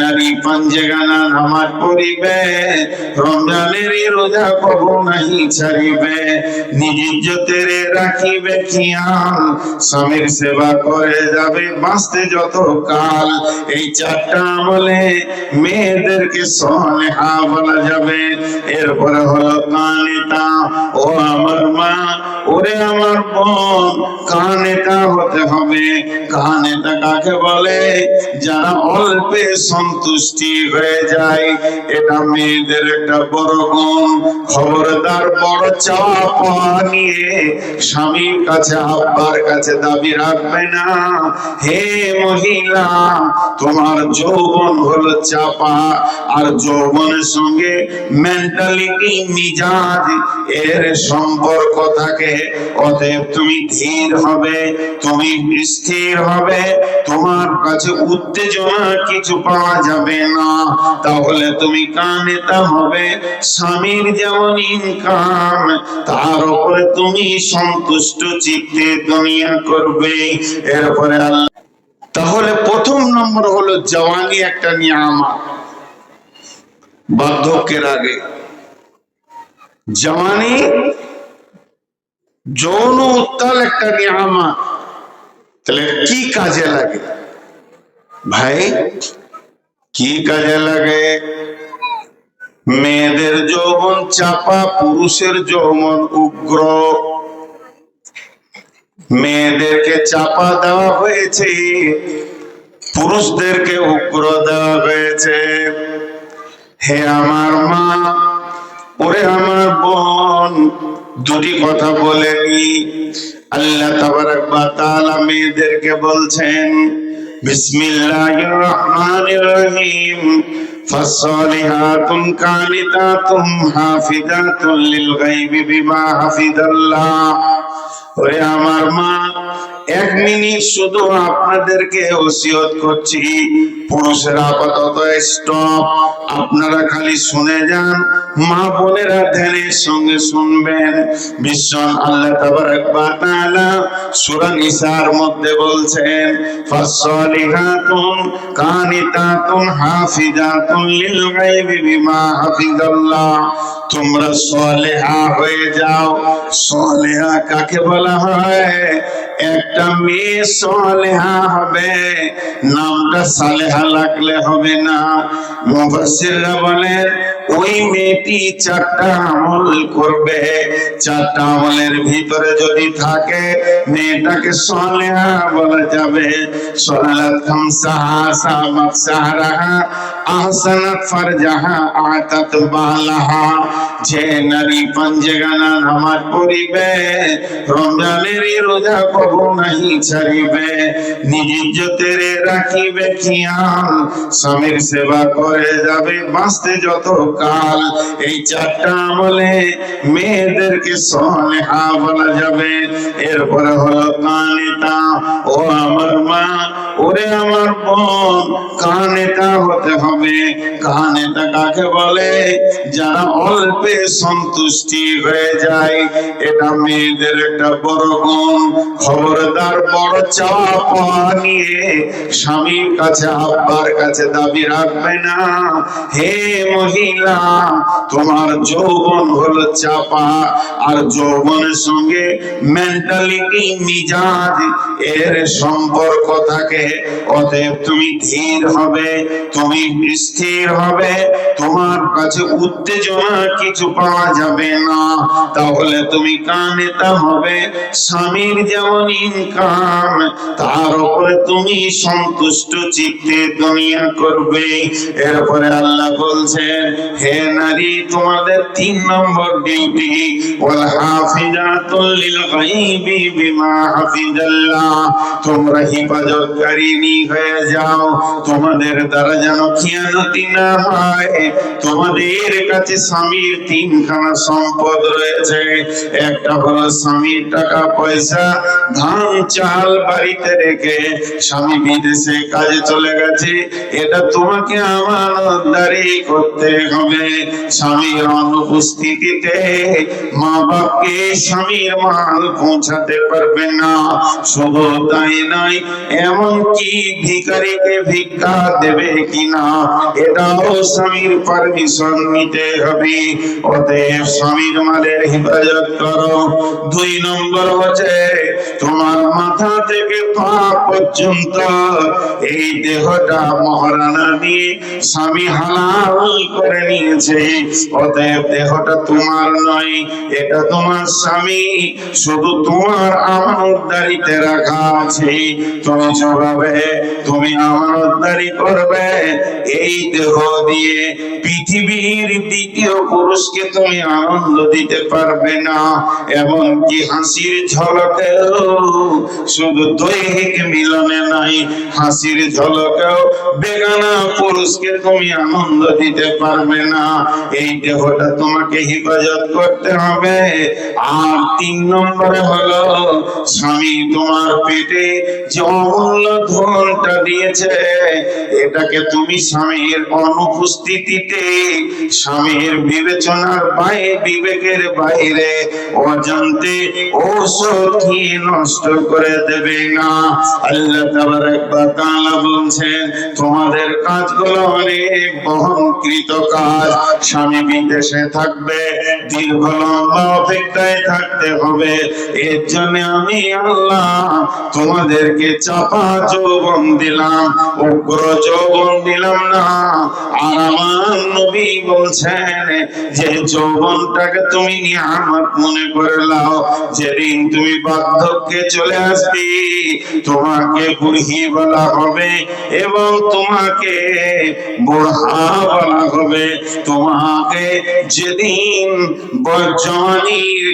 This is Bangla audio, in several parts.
নারী পাঞ্জে গানা নামাজ পড়িবে রমজানের রোজা কবু নাহি ছাড়িবে রাখিবে স্বামীর সেবা করে যাবে বাঁচতে যত কাল এই চারটা আমলে মেয়েদেরকে সনেহা বলা যাবে। এরপরে হলো কানেতা, ও আমার মা, ওরে আমার বোন, কানেতা হতে হবে। কানেতা কাকে বলে? যারা অল্পে সন্তুষ্টি হয়ে যায়। এটা মেয়েদের একটা বড় গুণ। খবরদার বড় চাওয়া পাওয়া নিয়ে স্বামীর কাছে, আব্বার কাছে দাবি রাখবে না। হে মহিলা, তোমার যৌবন হলো চাপা। আর যৌবনের সঙ্গে মেন্টালিটি মিজাজ, এর সম্পর্ক থাকে। অতএব তুমি ধীর হবে, তুমি স্থির হবে। তোমার কাছে উত্তেজনা কিছু পাওয়া যাবে না। তাহলে তুমি কানেতা হবে, স্বামীর যেমন ইনকাম, তার উপরে তুমি সন্তুষ্ট চিত্তে দুনিয়া করবে। এরপরে আল্লাহ তাহলে প্রথম নম্বর হলো জওয়ানি একটা নিয়ামত। বার্ধক্যের আগে। জওয়ানি যৌন উত্তাল একটা নিয়ামত। তাহলে কি কাজে লাগে? ভাই কি কাজে লাগে? মেয়েদের যৌবন চাপা, পুরুষের যৌবন উগ্র। মেয়েদেরকে চাপা দেওয়া হয়েছে, পুরুষদেরকে উগ্র দেওয়া হয়েছে। হে আমার মা, ওরে আমার বোন, দুটি কথা বলেনি আল্লাহ তাবারাক ওয়া তাআলা মেয়েদেরকে বলছেন بسم الله الرحمن الرحيم. فالصالحات كانتات حافظات للغيب بما حفظ الله. ويا مرمان এক মিনিট শুধু আপনাদেরকে ওসিয়ত করছি। পুরুষেরা আপাতত স্টপ আপনারা খালি শুনে যান। মা বোনেরা ধ্যানের সঙ্গে শুনবেন। বিশ্বন আল্লাহ তাবারাক নিসার মধ্যে বলছেন, ফাসসালিহাতুন কানিতাতুন হাফিজাতুন লিল বিমা হাফিজাল্লাহ। তোমরা সলেহা হয়ে যাও। সলেহা কাকে বলা হয়? একটা মেয়ে সলেহা হবে। নামটা সালেহা লাগলে হবে না। মুফাসসিররা বলেন ওই মেয়েটি চারটা আমল করবে। চারটা আমলের ভিতরে যদি থাকে, মেয়েটাকে সলেহা বলা যাবে। সলালাত খামসাহা, সামাত সাহরাহা, আহসানাত ফারজাহা, আতাত বালাহা। যে নারী পাঞ্জেগানা নামাজ পড়িবে, রমজানের রোজা কবু নাহি ছাড়িবে। নিজ ইজ্জতের রাখিবে খেয়াল। স্বামীর সেবা করে যাবে, বাঁচতে যত কাল এই চারটা আমলে মেয়েদেরকে সনেহা বলা যাবে। এরপরে হলো কানেতা, ও আমার মা, ওরে আমার বোন, কানেতা হতে হবে। কানেতা কাকে বলে? যারা অল্পে সন্তুষ্টি হয়ে যায়, এটা মেয়েদের একটা বড় গুণ। খবরদার বড় পাওয়া নিয়ে স্বামীর কাছে, আব্বার কাছে দাবি রাখবে না। হে মহিলা তোমার যৌবন হলো চাপা, আর যৌবনের সঙ্গে মেন্টালিটি মিজাজ, এর সম্পর্ক থাকে। অতএব তুমি ধীর হবে, তুমি স্থির হবে, তোমার কাছে উত্তেজনা কিছু পাওয়া যাবে না। তাহলে তুমি কানেতা হবে, স্বামীর যেমন ইনকাম, তার উপরে তুমি সন্তুষ্ট চিত্তে দুনিয়া করবে। এরপরে আল্লাহ বলছেন হে নারী, তোমাদের তিন নম্বর ডিউটি ওয়াল হাফিজাতুল গায়বি বিমা হাফিজাল্লাহ। তোমরা হিফাজতকারিনী হয়ে যাও। তোমাদের দ্বারা যেন খিয়ানতি না হয়। তোমাদের কাছে স্বামীর তিনখানা সম্পদ রয়েছে। একটা হলো স্বামীর টাকা পয়সা, ধান, চাল বাড়িতে রেখে স্বামী বিদেশে কাজে চলে গেছে। এটা তোমাকে আমানতদারি করতে হবে। হবে স্বামীর অনুপস্থিতিতে। মা বাপকে স্বামীর মাল পৌঁছাতে পারবে না। শুধু তাই নয়, এমনকি ভিখারিকে ভিক্ষা দেবে কিনা, এটাও স্বামীর পারমিশন নিতে হবে। অতএব স্বামীর মালের হেফাজত করো। দুই নম্বর হচ্ছে, তোমার মাথা থেকে পা পর্যন্ত এই দেহটা মহারানা দিয়ে স্বামী হালাল করে নিয়েছে অতএব দেহটা তোমার নয়, এটা তোমার স্বামী, শুধু তোমার রাখা আছে। তুমি তুমি করবে। এই দেহ দিয়ে পৃথিবীর দ্বিতীয় পুরুষকে তুমি আনন্দ দিতে পারবে না, এমনকি হাসির ঝলকেও। শুধু দৈহিক মিলনে নাই হাসির ঝলকেও বেগানা পুরুষকে তুমি আনন্দ দিতে পারবে না। এই দেহটা তোমাকে হেফাজত করতে হবে। আর তিন নম্বরে হলো, স্বামী তোমার পেটে যে অমূল্য ধনটা দিয়েছে, এটাকে তুমি স্বামীর অনুপস্থিতিতে, স্বামীর বিবেচনার বাইরে বিবেকের বাইরে অজান্তে খেয়ে নষ্ট করে দেবে না। আল্লাহ তাবারক ওয়া তাআলা বলছেন, তোমাদের কাজগুলো অনেক বহনকৃত কাজ। স্বামী বিদেশে থাকবে, দীর্ঘ লম্বা অপেক্ষায় থাকতে হবে। এর জন্য আমি আল্লাহ তোমাদেরকে চাপা যৌবন দিলাম, উগ্র যৌবন দিলাম না। আর আমার নবী বলছেন যে, যৌবনটাকে তুমি নিয়ামত মনে করে লাও। যেদিন তুমি বার্ধক্যে চলে আসবে, তোমাকে বুড়ি বলা হবে এবং তোমাকে বুড়া বলা হবে। তোমাকে যেদিন জওয়ানির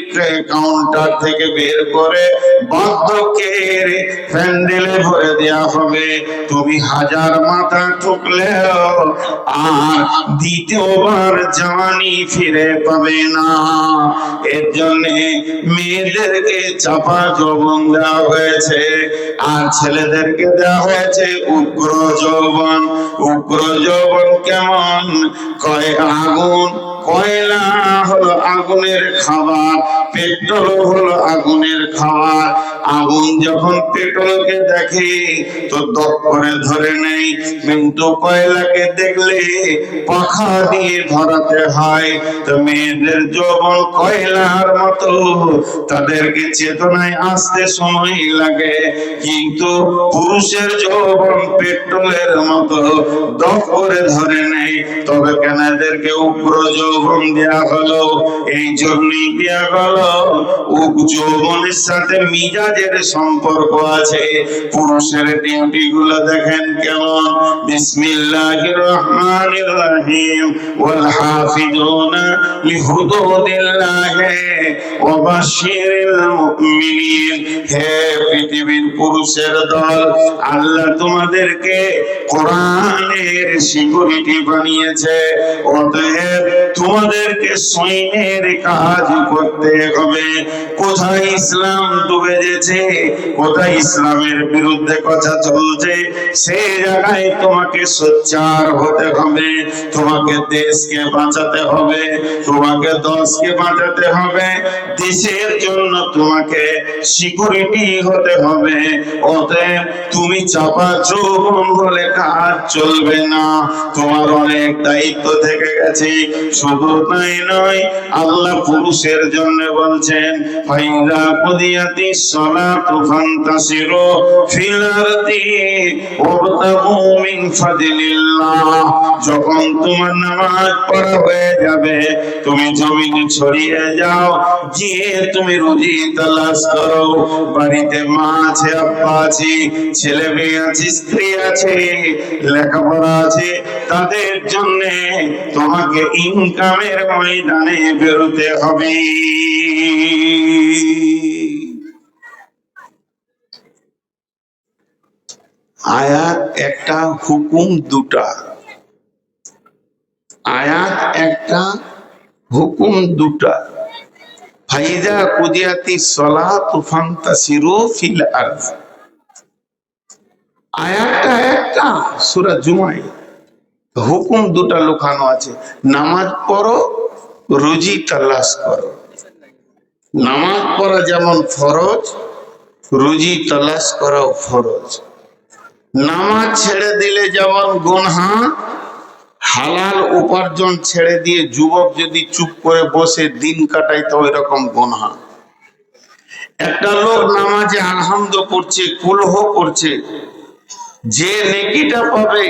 কাউন্টার থেকে বের করে বার্ধক্যের প্যান্ডেলে ভরে দেওয়া হবে, তুমি হাজার মাথা ঠুকলেও আর দ্বিতীয়বার জওয়ানি ফিরে পাবে না। এর জন্য মেয়েদেরকে চাপা যৌবন দেওয়া হয়েছে, আর ছেলেদেরকে দেওয়া হয়েছে উগ্র যৌবন। উগ্র যৌবন কেমন? কয় আগুন কয়লা হলো আগুনের খাবার, পেট্রোল হলো আগুনের খাবার। আগুন যখন পেট্রোলকে দেখে, তো দপ করে ধরে নেই কিন্তু কয়লাকে দেখলে পাখা দিয়ে ধরাতে হয়? তো মেয়েদের যৌবন কয়লার মতো। তাদেরকে চেতনায় আসতে সময় লাগে, কিন্তু পুরুষের যৌবন পেট্রোলের মতো। দপ করে ধরে নেই তবে কেন এদেরকে যৌবন দেয়া হলো, এই জন্যই দেয়া হলো। যৌবনের সাথে মিজাজের সম্পর্ক আছে। পুরুষের ডিউটি গুলো দেখেন কেমন। বিসমিল্লাহির রহিম মুমিনিন। হে পৃথিবীর পুরুষের দল, আল্লাহ তোমাদেরকে কোরআনের সিকিউরিটি বানিয়েছে। অতএব তোমাদেরকে সৈন্যের কাজ করতে হবে। কোথায় ইসলাম ডুবে গেছে? কোথায় ইসলামের বিরুদ্ধে কথা চলছে? সেই জায়গায় তোমাকে সোচ্চার হতে হবে। তোমাকে দেশকে বাঁচাতে হবে। তোমাকে দশকে বাঁচাতে হবে। দেশের জন্য তোমাকে সিকিউরিটি হতে হবে। অতএব তুমি চাপা যৌবন বলে কাজ চলবে না। তোমার অনেক দায়িত্ব থেকে গেছে। শুধু নয় আল্লাহ পুরুষের জন্য বলছেন, ফাইদা ফাদলিল্লাহ। যখন তোমার নামাজ পড়া হয়ে যাবে, তুমি জমিনে ছড়িয়ে যাও তুমি রুজি তালাশ করো। বাড়িতে মা আছে আছে, ছেলে মেয়ে আছে, স্ত্রী আছে, লেখাপড়া আছে, তাদের জন্য তোমাকে ইনকামের ময়দানে বেরোতে হবে। আয়াত একটা হুকুম দুটা। আয়াত একটা হুকুম দুটা। ফাইদা কুদিয়াতি সলা তুফান ফান্তাসিরু ফিল আয়াতটা একটা, সূরা জুমায়। হুকুম দুটা লুকানো আছে। নামাজ পড়ো রুজি তালাশ করো। নামাজ পড়া যেমন ফরজ রুজি তালাশ করাও ফরজ। নামাজ ছেড়ে দিলে যেমন গুনহা, হালাল উপার্জন ছেড়ে দিয়ে যুবক যদি চুপ করে বসে দিন কাটায়, তো ওই রকম গুনহা। একটা লোক নামাজে আনন্দ করছে, কুলহ করছে, যে নেকিটা পাবে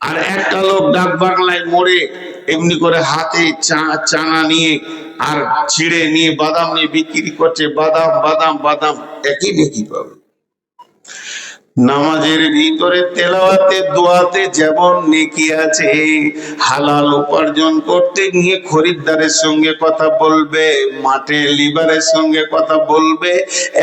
আর একটা লোক ডাক বাংলায় মরে, এমনি করে হাতে চানা নিয়ে আর ছিঁড়ে নিয়ে বাদাম নিয়ে বিক্রি করছে, বাদাম বাদাম বাদাম, একই বিক্রি পাবে। নামাজের ভিতরে তেলাওয়াতে, দোয়াতে যেমন নেকি আছে, হালাল উপার্জন করতে গিয়ে খরিদ্দারের সঙ্গে কথা বলবে, মাঠে লিবারের সঙ্গে কথা বলবে,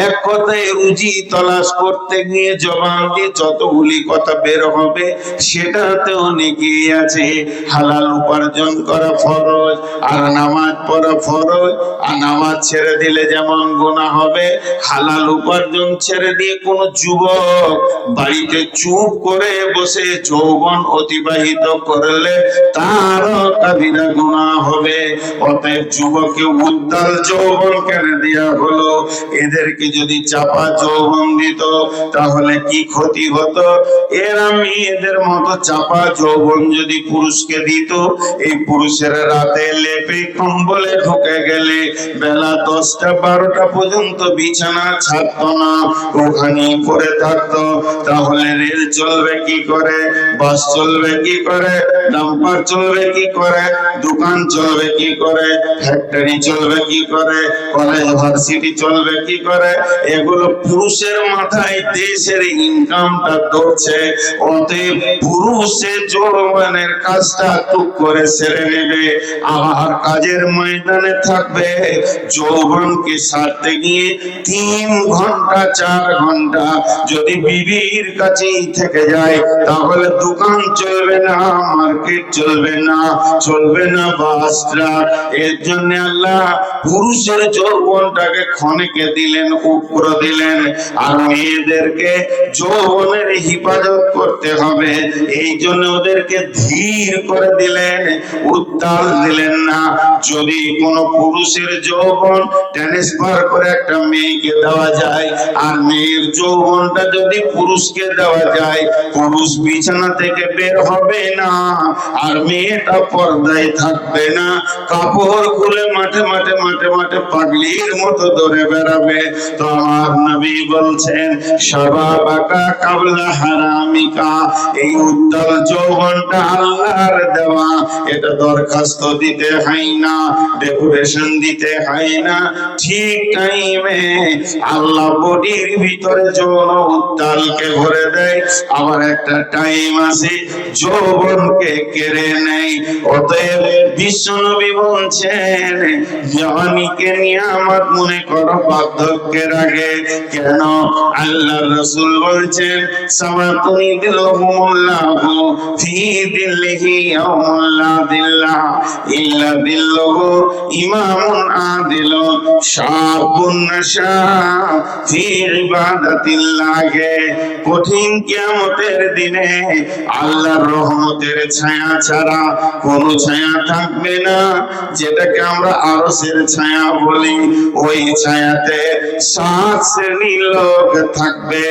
এক কথায় রুজি তলাশ করতে গিয়ে জবান দিয়ে যতগুলি কথা বের হবে, সেটাতেও নেকি আছে। হালাল উপার্জন করা ফরজ, আর নামাজ পড়া ফরজ, আর নামাজ ছেড়ে দিলে যেমন গোনা হবে, হালাল উপার্জন ছেড়ে দিয়ে কোনো যুবক বাড়িতে চুপ করে বসে যৌবন অতিবাহিত করলে তার কাবিরা গুণা হবে। অতএব যুবকে উদ্দাল যৌবন কেন দেয়া হলো? এদেরকে যদি চাপা যৌবন দিত, তাহলে কি ক্ষতি হতো? এরা মেয়েদের মতো চাপা যৌবন যদি পুরুষকে দিত, এই পুরুষের রাতে লেপে কম্বলে ঢুকে গেলে বেলা দশটা বারোটা পর্যন্ত বিছানা ছাড়তো না ওখানেই পড়ে থাকতো। তাহলে রেল চলবে কি করে? বাস চলবে কি করে? ডাম্পার চলবে কি করে? দোকান চলবে কি করে? ফ্যাক্টরি চলবে কি করে? কলেজ, ভার্সিটি চলবে কি করে? এগুলো পুরুষের মাথায় দেশের ইনকামটা ধরছে। অতএব পুরুষের যৌবনের কাজটা টুক করে সেরে নেবে। আবার কাজের ময়দানে থাকবে। যৌবনকে সারতে গিয়ে তিন ঘণ্টা, চার ঘণ্টা যদি বিবির কাছেই থেকে যায়, তাহলে দোকান চলবে না, মার্কেট চলবে না চলবে না বাস ট্রাক। এর জন্য আল্লাহ পুরুষের যৌবনটাকে ক্ষণিকে দিলেন উপর দিলেন। আর মেয়েদেরকে যৌবনের হিফাজত করতে হবে। এই জন্য ওদেরকে ধীর করে দিলেন, উত্তাল দিলেন না। যদি কোনো পুরুষের যৌবন ট্রান্সফার করে একটা মেয়েকে দেওয়া যায়, আর মেয়ের যৌবনটা যদি পুরুষকে দেওয়া যায়, পুরুষ বিছানা থেকে বের হবে না, আর মেয়েটা পর্দায় থাকবে না। কাপড় খুলে মাঠে মাঠে মাঠে মাঠে পাগলির মতো ধরে বেড়াবে। তো আমার নবী বলছেন সবাবাকা কাবলা হারামিকা, এই উত্তর যৌবনটা আল্লাহর দেওয়া। এটা দরখাস্ত দিতে হয় না, ডেকোরেশন দিতে হয় না। ঠিক টাইমে আল্লাহ বডির ভিতরে যৌন উত্তালকে ভরে দেয়, আবার একটা টাইম আছে, যৌবনকে কেড়ে নেয়। অতএব বিশ্বনবী বলছেন জওয়ানিকে নিয়ে আমার মনে করো বার্ধক্যের আগে। কেন? আল্লাহ রসুল বলছেন, সামাতুনি দিল হুমুল্লাহু ফি দিল্লিহি দিল্লাহ, ইল্লা ইমামুন আদিল ফি কঠিন কিয়ামতের দিনে আল্লাহর রহমতের ছায়া ছাড়া কোনো ছায়া থাকবে না। যেটাকে আমরা আরসের ছায়া বলি, ওই ছায়াতে সাত শ্রেণির লোক থাকবে,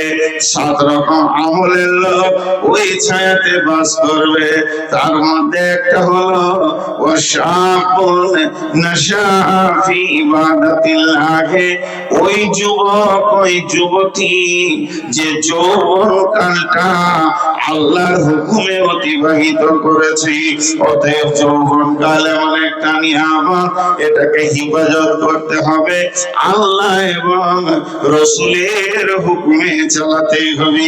সাত রকম আমলের লোক ওই ছায়াতে বাস করবে। তার মধ্যে একটা হলো ওয়াশাবুন নাশা ফি ইবাদাতিল্লাহি। ওই যুবক, ওই যুবতী যে যৌবন কালটা আল্লাহর হুকুমে অতিবাহিত করেছি। অতএব যৌবন কাল এমন একটা নিয়ামত, এটাকে হিফাজত করতে হবে। আল্লাহ এবং রসুলের হুকুমে চালাতে হবে।